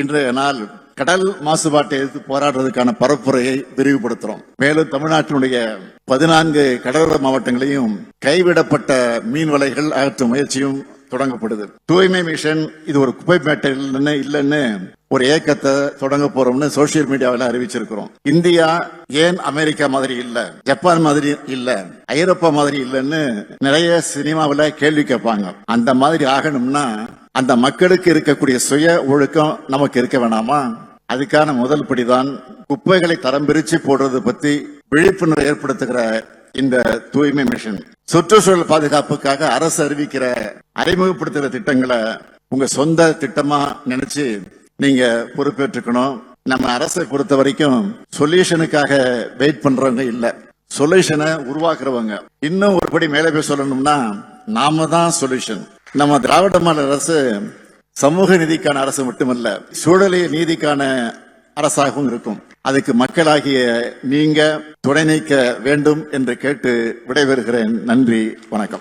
இன்றைய நாள் கடல் மாசுபாட்டை எதிர்த்து போராடுறதுக்கான பரப்புரையை விரிவுபடுத்துறோம். மேலும் தமிழ்நாட்டினுடைய பதினான்கு கடலோர மாவட்டங்களையும் கைவிடப்பட்ட மீன் வலைகள் அகற்றும் முயற்சியும் தொடங்கப்படுது. தூய்மை மிஷன் இது ஒரு குப்பை மேட்டை இல்லைன்னு இல்லைன்னு ஒரு இயக்கத்தை தொடங்க போறோம்னு சோசியல் மீடியாவில் அறிவிச்சிருக்கிறோம். இந்தியா ஏன் அமெரிக்கா மாதிரி இல்ல ஜப்பான் மாதிரி இல்ல ஐரோப்பா மாதிரி இல்லைன்னு நிறைய சினிமாவில் கேள்வி கேட்பாங்க. அந்த மாதிரி ஆகணும்னா அந்த மக்களுக்கு இருக்கக்கூடிய சுய ஒழுக்கம் நமக்கு இருக்க வேணாமா? அதுக்கான முதல் படிதான் குப்பைகளை தரம் பிரிச்சு போடுறது பத்தி விழிப்புணர்வு ஏற்படுத்துகிற இந்த தூய்மை மிஷன். சுற்றுச்சூழல் பாதுகாப்புக்காக அரசு அறிவிக்கிற அறிமுகப்படுத்துகிற திட்டங்களை உங்க சொந்த திட்டமா நினைச்சு நீங்க பொறுப்பேற்றுக்கணும். நம்ம அரசை பொறுத்த வரைக்கும் சொல்யூஷனுக்காக வெயிட் பண்றவங்க இல்ல. சொல்யூஷனை உருவாக்குறவங்க. இன்னும் ஒருபடி மேலே போய் சொல்லணும்னா நாம தான் சொல்யூஷன். நம்ம திராவிட மாநில அரசு சமூக நீதிக்கான அரசு மட்டுமல்ல சூழலிய நீதிக்கான அரசாகவும் இருக்கும். அதுக்கு மக்களாகிய நீங்க துணை நீக்க வேண்டும் என்று கேட்டு விடைபெறுகிறேன். நன்றி வணக்கம்.